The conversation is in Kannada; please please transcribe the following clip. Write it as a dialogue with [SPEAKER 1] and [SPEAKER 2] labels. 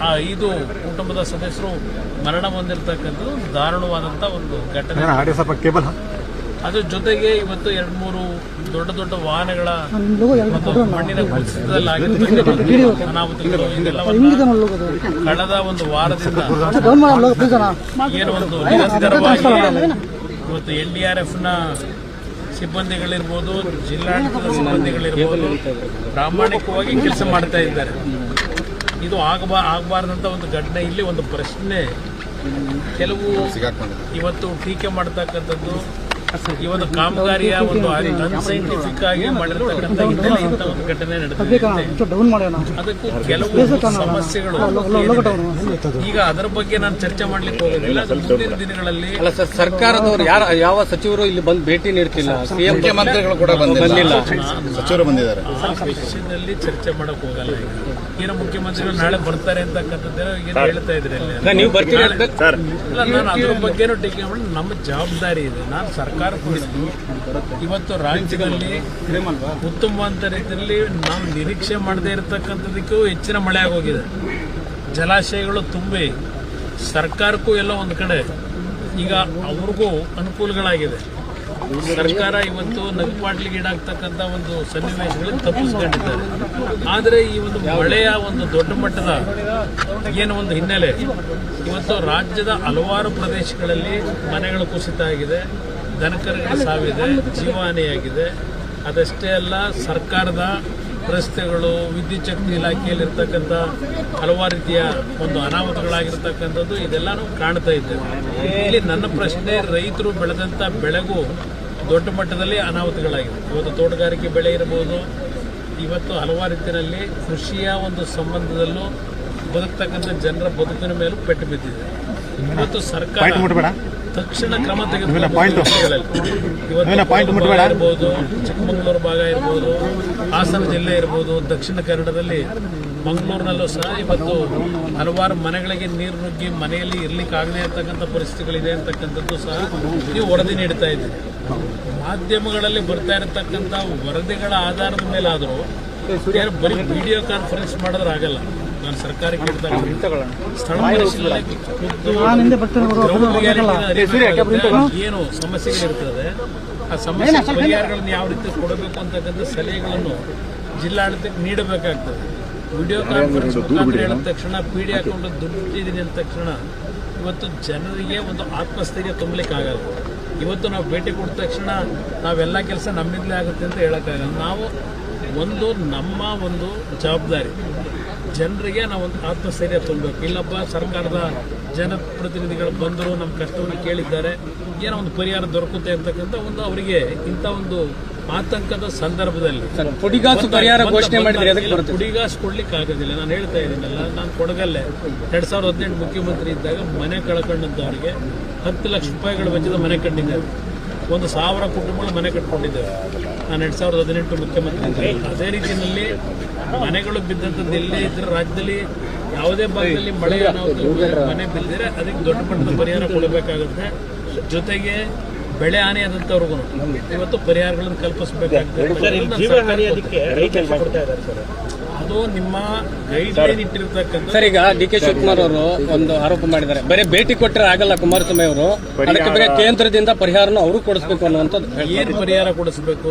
[SPEAKER 1] ಆ ಐದು ಕುಟುಂಬದ ಸದಸ್ಯರು ಮರಣ ಹೊಂದಿರತಕ್ಕಂಥದ್ದು ದಾರುಣವಾದಂಥ ಒಂದು ಘಟನೆ.
[SPEAKER 2] ಅದರ ಕೇಬಲ್
[SPEAKER 1] ಅದ್ರ ಜೊತೆಗೆ ಇವತ್ತು ಎರಡು ಮೂರು ದೊಡ್ಡ ದೊಡ್ಡ ವಾಹನಗಳ ಮತ್ತು ಮಣ್ಣಿನ ಅನಾಹುತಗಳು ಕಳೆದ ಒಂದು ವಾರದಿಂದ ಏನು ಒಂದು ನಿರಂತರವಾಗಿ ಇವತ್ತು ಎನ್ ಡಿ ಆರ್ ಎಫ್ನ ಸಿಬ್ಬಂದಿಗಳಿರ್ಬೋದು ಜಿಲ್ಲಾಡಳಿತದ ಸಿಬ್ಬಂದಿಗಳಿರ್ಬೋದು ಪ್ರಾಮಾಣಿಕವಾಗಿ ಕೆಲಸ ಮಾಡ್ತಾ ಇದ್ದಾರೆ. ಇದು ಆಗಬಾ ಆಗಬಾರ್ದಂತ ಒಂದು ಘಟನೆ ಇಲ್ಲಿ ಒಂದು ಪ್ರಶ್ನೆ. ಕೆಲವು ಇವತ್ತು ಟೀಕೆ ಮಾಡ್ತಕ್ಕಂಥದ್ದು ಈ ಒಂದು ಕಾಮಗಾರಿಯ ಒಂದು ಅನ್ಸೈಂಟಿಫಿಕ್ ಆಗಿ ಮಾಡಿರ್ತಕ್ಕಂಥ ಹಿನ್ನೆಲೆ ಇಂಥ ಒಂದು ಘಟನೆ ನಡೆದಿದೆ. ಅದಕ್ಕೂ ಕೆಲವು ಸಮಸ್ಯೆಗಳು ಈಗ ಅದರ ಬಗ್ಗೆ ನಾನು ಚರ್ಚೆ ಮಾಡ್ಲಿಕ್ಕೆ ಹೋಗೋದಿಲ್ಲ. ಮುಂದಿನ ದಿನಗಳಲ್ಲಿ
[SPEAKER 3] ಅಲ್ಲ ಸರ್ ಸರ್ಕಾರದವರು ಯಾರ ಯಾವ ಸಚಿವರು ಇಲ್ಲಿ ಬಂದು ಭೇಟಿ ನೀಡ್ತಿಲ್ಲ? ಸಿಎಂ
[SPEAKER 4] ಮುಖ್ಯಮಂತ್ರಿಗಳು ಕೂಡ ಬಂದಿಲ್ಲ. ಸಚಿವರು ಬಂದಿದ್ದಾರೆ.
[SPEAKER 1] ವಿಷಯದಲ್ಲಿ ಚರ್ಚೆ ಮಾಡಕ್ ಹೋಗಲ್ಲ ಈಗ. ಏನೋ ಮುಖ್ಯಮಂತ್ರಿಗಳು ನಾಳೆ ಬರ್ತಾರೆ ಅಂತಕ್ಕಂಥದ್ದೇನೋ ಏನು ಹೇಳ್ತಾ ಇದ್ರಿ ಅಲ್ಲಿ?
[SPEAKER 3] ನೀವು ಬರ್ತೀರಿ
[SPEAKER 1] ನಾನು ಅದ್ರ ಬಗ್ಗೆನೂ ಟೀಕೆ ಮಾಡಿ ನಮ್ಮ ಜವಾಬ್ದಾರಿ ಇದೆ. ನಾನು ಸರ್ಕಾರ ಇವತ್ತು ರಾಜ್ಯದಲ್ಲಿ ಉತ್ತಮವಾದ ರೀತಿಯಲ್ಲಿ ನಾವು ನಿರೀಕ್ಷೆ ಮಾಡದೇ ಇರತಕ್ಕಂಥದಕ್ಕೂ ಹೆಚ್ಚಿನ ಮಳೆ ಆಗೋಗಿದೆ. ಜಲಾಶಯಗಳು ತುಂಬಿ ಸರ್ಕಾರಕ್ಕೂ ಎಲ್ಲ ಒಂದು ಕಡೆ ಈಗ ಅವ್ರಿಗೂ ಅನುಕೂಲಗಳಾಗಿದೆ. ಸರ್ಕಾರ ಇವತ್ತು ನಗಪಾಟ್ಲಿಗೆ ಈಡಾಗ್ತಕ್ಕಂಥ ಒಂದು ಸನ್ನಿವೇಶಗಳನ್ನು ತಪ್ಪಿಸ್ಕೊಂಡಿದ್ದಾರೆ. ಆದರೆ ಈ ಒಂದು ಮಳೆಯ ಒಂದು ದೊಡ್ಡ ಮಟ್ಟದ ಏನು ಒಂದು ಹಿನ್ನೆಲೆ, ಇವತ್ತು ರಾಜ್ಯದ ಹಲವಾರು ಪ್ರದೇಶಗಳಲ್ಲಿ ಮನೆಗಳು ಕುಸಿತ ಆಗಿದೆ. ದನಕರುಗಳ ಸಾವಿದೆ ಜೀವಹಾನಿಯಾಗಿದೆ ಅದಷ್ಟೇ ಅಲ್ಲ, ಸರ್ಕಾರದ ರಸ್ತೆಗಳು, ವಿದ್ಯುತ್ ಶಕ್ತಿ ಇಲಾಖೆಯಲ್ಲಿರ್ತಕ್ಕಂಥ ಹಲವಾರು ರೀತಿಯ ಒಂದು ಅನಾಹುತಗಳಾಗಿರ್ತಕ್ಕಂಥದ್ದು ಇದೆಲ್ಲಾನು ಕಾಣ್ತಾ ಇದ್ದೇವೆ ಇಲ್ಲಿ ನನ್ನ ಪ್ರಶ್ನೆ, ರೈತರು ಬೆಳೆದಂಥ ಬೆಳೆಗೂ ದೊಡ್ಡ ಮಟ್ಟದಲ್ಲಿ ಅನಾಹುತಗಳಾಗಿದೆ. ಇವತ್ತು ತೋಟಗಾರಿಕೆ ಬೆಳೆ ಇರಬಹುದು ಇವತ್ತು ಹಲವಾರು ರೀತಿಯಲ್ಲಿ ಕೃಷಿಯ ಒಂದು ಸಂಬಂಧದಲ್ಲೂ ಬದುಕ್ತಕ್ಕಂಥ ಜನರ ಬದುಕಿನ ಮೇಲೂ ಪೆಟ್ಟು ಬಿದ್ದಿದೆ. ಇವತ್ತು ಸರ್ಕಾರ ತಕ್ಷಣ ಕ್ರಮ. ಭಾಗ ಇರ್ಬೋದು ಚಿಕ್ಕಮಗಳೂರು ಭಾಗ ಇರ್ಬೋದು ಹಾಸನ ಜಿಲ್ಲೆ ಇರ್ಬೋದು ದಕ್ಷಿಣ ಕನ್ನಡದಲ್ಲಿ ಮಂಗಳೂರಿನಲ್ಲೂ ಸಹ ಇವತ್ತು ಹಲವಾರು ಮನೆಗಳಿಗೆ ನೀರು ನುಗ್ಗಿ ಮನೆಯಲ್ಲಿ ಇರ್ಲಿಕ್ಕಾಗದೇ ಇರತಕ್ಕಂಥ ಪರಿಸ್ಥಿತಿಗಳಿದೆ ಅಂತಕ್ಕಂಥದ್ದು ಸಹ ನೀವು ವರದಿ ನೀಡ್ತಾ ಇದೆ ಮಾಧ್ಯಮಗಳಲ್ಲಿ ಬರ್ತಾ ಇರತಕ್ಕಂಥ ವರದಿಗಳ ಆಧಾರದ ಮೇಲಾದರೂ ಯಾರು ಬರೀ ವಿಡಿಯೋ ಕಾನ್ಫರೆನ್ಸ್ ಮಾಡಿದ್ರೆ ಆಗಲ್ಲ. ನಾನು ಸರ್ಕಾರಕ್ಕೆ. ಏನು ಸಮಸ್ಯೆಗಳಿರ್ತದೆ? ಆ ಸಮಸ್ಯೆ ಪರಿಹಾರಗಳನ್ನು ಯಾವ ರೀತಿ ಕೊಡಬೇಕು ಅಂತಕ್ಕಂಥ ಸಲಹೆಗಳನ್ನು ಜಿಲ್ಲಾಡಳಿತಕ್ಕೆ ನೀಡಬೇಕಾಗ್ತದೆ. ವಿಡಿಯೋ ಕಾನ್ಫರೆನ್ಸ್ ಮುಖಾಂತರ ಹೇಳಿದ ತಕ್ಷಣ ಪಿ ಡಿ ಹಾಕೊಂಡು ದುಡ್ಡು ಇದ್ದೀನಿ ಅಂದ ತಕ್ಷಣ ಇವತ್ತು ಜನರಿಗೆ ಒಂದು ಆತ್ಮಸ್ಥೈರ್ಯ ತುಂಬಲಿಕ್ಕೆ ಆಗಲ್ಲ ಇವತ್ತು ನಾವು ಭೇಟಿ ಕೊಟ್ಟ ತಕ್ಷಣ ನಾವೆಲ್ಲ ಕೆಲಸ ನಮ್ಮಿಂದಲೇ ಆಗುತ್ತೆ ಅಂತ ಹೇಳೋಕ್ಕಾಗಲ್ಲ. ನಾವು ಒಂದು ನಮ್ಮ ಒಂದು ಜವಾಬ್ದಾರಿ. ಜನರಿಗೆ ನಾವು ಒಂದು ಆತ್ಮಸ್ಥೈರ್ಯ ತುಂಬಬೇಕು. ಇಲ್ಲಪ್ಪ ಸರ್ಕಾರದ ಜನಪ್ರತಿನಿಧಿಗಳು ಬಂದರು ನಮ್ಮ ಕಷ್ಟವನ್ನು ಕೇಳಿದ್ದಾರೆ. ಏನೋ ಒಂದು ಪರಿಹಾರ ದೊರಕುತ್ತೆ ಅಂತಕ್ಕಂಥ ಒಂದು ಅವರಿಗೆ ಇಂಥ ಒಂದು ಆತಂಕದ ಸಂದರ್ಭದಲ್ಲಿ.
[SPEAKER 3] ಪುಡಿಗಾಸು ಪರಿಹಾರ ಘೋಷಣೆ ಮಾಡಿದ್ರೆ
[SPEAKER 1] ಪುಡಿಗಾಸು ಕೊಡ್ಲಿಕ್ಕೆ ಆಗೋದಿಲ್ಲ. ನಾನು ಹೇಳ್ತಾ ಇದ್ದೀನಲ್ಲ ನಾನು ಕೊಡಗಲ್ಲೇ. ಎರಡ್ ಸಾವಿರದ ಹದಿನೆಂಟು ಮುಖ್ಯಮಂತ್ರಿ ಇದ್ದಾಗ ಮನೆ ಕಳ್ಕೊಂಡಂತವರಿಗೆ ಹತ್ತು ಲಕ್ಷ ರೂಪಾಯಿಗಳ ವೆಚ್ಚದ ಮನೆ ಕಟ್ಟಿದ್ದೇವೆ ಒಂದು ಸಾವಿರ ಕುಟುಂಬಗಳು ಮನೆ ಕಟ್ಕೊಂಡಿದ್ದೇವೆ. ನಾನು ಎರಡ್ ಸಾವಿರದ ಹದಿನೆಂಟು ಮುಖ್ಯಮಂತ್ರಿ. ಇದ್ದೆ ಅದೇ ರೀತಿಯಲ್ಲಿ ಮನೆಗಳು ಬಿದ್ದಂಥದ್ದು ಎಲ್ಲೇ ಇದ್ರೆ ರಾಜ್ಯದಲ್ಲಿ ಯಾವುದೇ ಭಾಗದಲ್ಲಿ ಮಳೆ ಅನಾಹುತ ಮನೆ ಬಿದ್ದರೆ ಅದಕ್ಕೆ ದೊಡ್ಡ ಮಟ್ಟದ ಪರಿಹಾರ ಕೊಡಬೇಕಾಗುತ್ತೆ. ಜೊತೆಗೆ ಬೆಳೆ ಹಾನಿ ಆದಂಥವ್ರಿಗೂ ಇವತ್ತು ಪರಿಹಾರಗಳನ್ನು ಕಲ್ಪಿಸಬೇಕಾಗ್ತದೆ. ಅದು ನಿಮ್ಮ ಗೈಡ್ ಲೈನ್ ಇಟ್ಟಿರ್ತಕ್ಕಂಥ
[SPEAKER 3] ಸರ್ ಈಗ ಡಿ ಕೆ ಶಿವಕುಮಾರ್ ಅವರು ಒಂದು ಆರೋಪ ಮಾಡಿದ್ದಾರೆ. ಬರೀ ಭೇಟಿ ಕೊಟ್ಟರೆ ಆಗಲ್ಲ ಕುಮಾರಸ್ವಾಮಿ ಅವರು. ಅದಕ್ಕೆ ಬೇರೆ ಕೇಂದ್ರದಿಂದ ಪರಿಹಾರನ ಅವರು ಕೊಡಿಸ್ಬೇಕು ಅನ್ನುವಂಥದ್ದು
[SPEAKER 1] ಏನು ಪರಿಹಾರ ಕೊಡಿಸಬೇಕು?